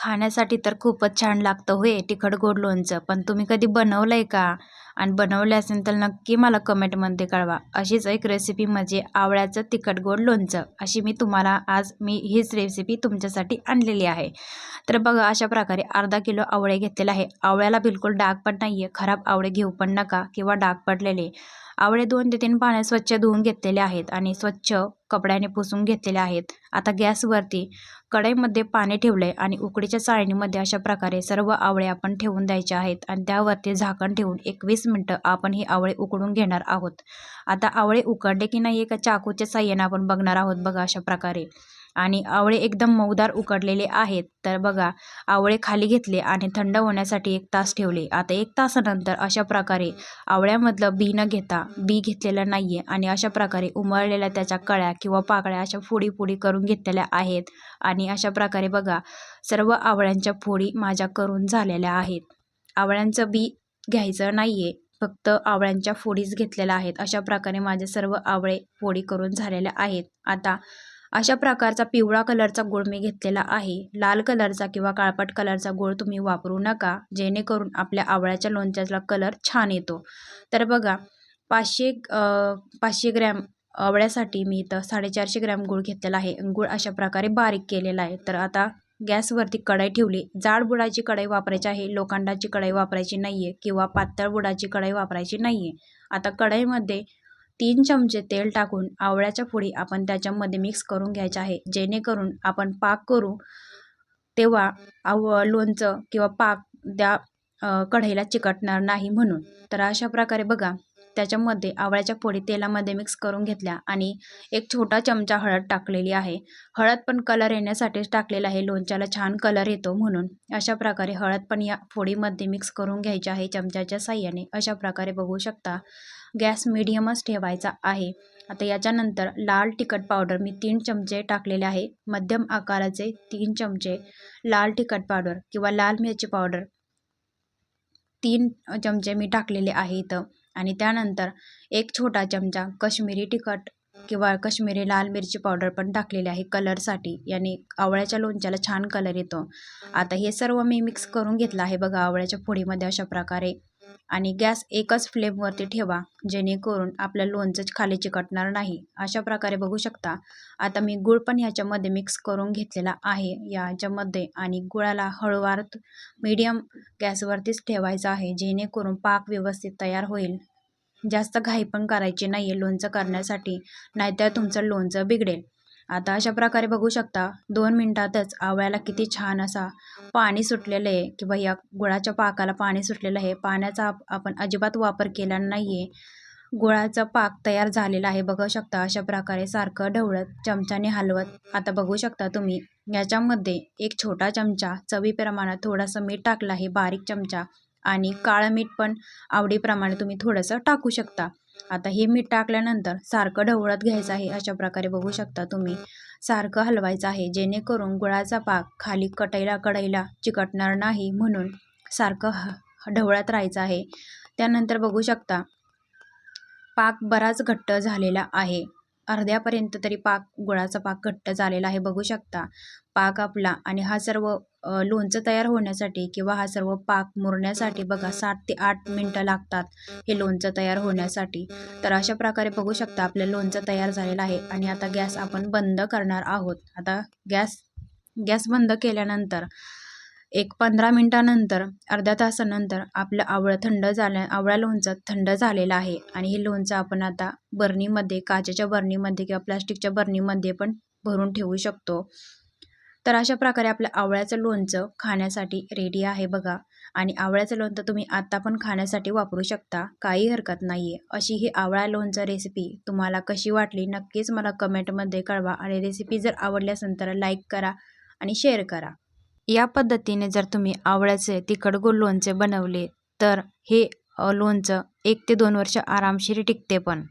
खाण्यासाठी तर खूपच छान लागतं होय तिखट गोड लोणचं. पण तुम्ही कधी बनवलं आहे का? आणि बनवले असेल तर नक्की मला कमेंटमध्ये कळवा. अशीच एक रेसिपी म्हणजे आवळ्याचं तिखट गोड लोणचं. अशी मी तुम्हाला आज मी हीच रेसिपी तुमच्यासाठी आणलेली आहे. तर बघा अशा प्रकारे अर्धा किलो आवळे घेतलेला आहे. आवळ्याला बिलकुल डाग पण नाही आहे खराब आवळे घेऊ पण नका किंवा डाग पडलेले. आवळे दोन ते तीन पाण्यात स्वच्छ धुवून घेतलेले आहेत आणि स्वच्छ कपड्याने पुसून घेतलेले आहेत. आता गॅसवरती कढईमध्ये पाणी ठेवले आणि उकडीच्या चाळणीमध्ये अशा प्रकारे सर्व आवळे आपण ठेवून द्यायचे आहेत आणि त्यावरती झाकण ठेवून एकवीस मिनटं आपण ही आवळे उकडून घेणार आहोत. आता आवळे उकडले की नाही एका चाकूच्या साह्याने आपण बघणार आहोत बघा अशा प्रकारे. आणि आवळे एकदम मऊदार उकडलेले आहेत. तर बघा आवळे खाली घेतले आणि थंड होण्यासाठी एक तास ठेवले. आता एक तासानंतर अशा प्रकारे आवळ्यामधलं बी न घेता बी घेतलेलं नाही आहे आणि अशा प्रकारे उमळलेल्या त्याच्या कळ्या किंवा पाकळ्या अशा फोडी फोडी करून घेतलेल्या आहेत. आणि अशा प्रकारे बघा सर्व आवळ्यांच्या फोडी माझ्या करून झालेल्या आहेत. आवळ्यांचं बी घ्यायचं नाही आहे फक्त आवळ्यांच्या फोडीच घेतलेल्या आहेत. अशा प्रकारे माझे सर्व आवळे फोडी करून झालेल्या आहेत. आता अशा प्रकारचा पिवळा कलरचा गुळ मी घेतलेला आहे. लाल कलरचा किंवा काळपट कलरचा गुळ तुम्ही वापरू नका जेणेकरून आपल्या आवळ्याच्या लोणच्याचा कलर छान येतो. तर बघा पाचशे पाचशे ग्रॅम आवळ्यासाठी मी इथं साडेचारशे ग्रॅम गूळ घेतलेला आहे. गूळ अशा प्रकारे बारीक केलेला आहे. तर आता गॅसवरती कढाई ठेवली. जाड बुडाची कढाई वापरायची आहे लोखंडाची कढाई वापरायची नाही आहे किंवा पातळ बुडाची कढाई वापरायची नाही आहे आता कढईमध्ये तीन चमचे तेल टाकून आवळ्याच्या फोडी आपण त्याच्यामध्ये मिक्स करून घ्यायच्या आहे. जेणेकरून आपण पाक करू तेव्हा आव लोणचं किंवा पाक त्या कढईला चिकटणार नाही म्हणून. तर अशा प्रकारे बघा. त्याच्यामध्ये आवळ्याच्या फोडी तेलामध्ये मिक्स करून घेतल्या आणि एक छोटा चमचा हळद टाकलेली आहे. हळद पण कलर येण्यासाठीच टाकलेला आहे. लोणच्याला छान कलर येतो म्हणून. अशा प्रकारे हळद पण या फोडीमध्ये मिक्स करून घ्यायची आहे चमच्याच्या साह्याने. अशा प्रकारे बघू शकता. गॅस मिडियमच ठेवायचा आहे. आता याच्यानंतर लाल तिखट पावडर मी तीन चमचे टाकलेले आहे. मध्यम आकाराचे तीन चमचे लाल तिखट पावडर किंवा लाल मिरची पावडर तीन चमचे मी टाकलेले आहे इथं. आणि त्यानंतर एक छोटा चमचा कश्मीरी तिखट किंवा कश्मीरी लाल मिरची पावडर पण टाकलेली आहे कलरसाठी. याने आवळ्याच्या लोणच्याला छान कलर येतो. आता हे सर्व मी मिक्स करून घेतलं आहे बघा आवळ्याच्या फोडीमध्ये अशा प्रकारे. आणि गॅस एकच फ्लेमवरती ठेवा जेणेकरून आपल्या लोणचं खाली चिकटणार नाही. अशा प्रकारे बघू शकता. आता मी गुळ पण ह्याच्यामध्ये मिक्स करून घेतलेला आहे. याच्यामध्ये आणि गुळाला हळूवार मीडियम गॅसवरतीच ठेवायचा आहे जेणेकरून पाक व्यवस्थित तयार होईल. जास्त घाई पण करायची नाही आहे लोणचं करण्यासाठी नाहीतर तुमचं लोणचं बिघडेल. आता अशा प्रकारे बघू शकता दोन मिनटातच आवळ्याला किती छान असा पाणी सुटलेलं आहे. किंवा या गुळाच्या पाकाला पाणी सुटलेलं आहे. पाण्याचा आपण अजिबात वापर केला नाही आहे गुळाचा पाक तयार झालेला आहे. बघू शकता अशा प्रकारे सारखं ढवळत चमच्याने हलवत. आता बघू शकता तुम्ही याच्यामध्ये एक छोटा चमचा चवीप्रमाणात थोडंसं मीठ टाकलं आहे बारीक चमचा. आणि काळं मीठ पण आवडीप्रमाणे तुम्ही थोडंसं टाकू शकता. आता हे मीठ टाकल्यानंतर सारखं ढवळत घ्यायचं आहे. अशा प्रकारे बघू शकता तुम्ही. सारखं हलवायचं आहे. जेणेकरून गुळाचा पाक खाली कटईला कढईला चिकटणार नाही म्हणून सारखं ह ढवळत राहायचं आहे. त्यानंतर बघू शकता पाक बराच घट्ट झालेला आहे. अर्ध्यापर्यंत तरी पाक गुळाचा पाक घट्ट झालेला आहे. बघू शकता पाक आपला आणि हा सर्व लोणचं तयार होण्यासाठी किंवा हा सर्व पाक मुरण्यासाठी बघा सात ते आठ मिनटं लागतात हे लोणचं तयार होण्यासाठी. तर अशा प्रकारे बघू शकता आपलं लोणचं तयार झालेलं आहे आणि आता गॅस आपण बंद करणार आहोत. आता गॅस गॅस बंद केल्यानंतर एक पंधरा मिनटानंतर अर्ध्या तासानंतर आपलं आवळं थंड झाल्या आवळा लोणचं थंड झालेलं आहे आणि हे लोणचं आपण आता बरणीमध्ये काचेच्या बरणीमध्ये किंवा प्लास्टिकच्या बरणीमध्ये पण भरून ठेवू शकतो. तर अशा प्रकारे आपलं आवळ्याचं लोणचं खाण्यासाठी रेडी आहे बघा. आणि आवळ्याचं लोणचं तुम्ही आत्ता पण खाण्यासाठी वापरू शकता. काही हरकत नाही आहे अशी ही आवळा लोणचं रेसिपी तुम्हाला कशी वाटली नक्कीच मला कमेंटमध्ये कळवा. आणि रेसिपी जर आवडली असेल तर लाईक करा आणि शेअर करा. या पद्धतीने जर तुम्ही आवळ्याचे तिखट गोड लोणचे बनवले तर हे लोणचं एक ते दोन वर्ष आरामशीर टिकते पण.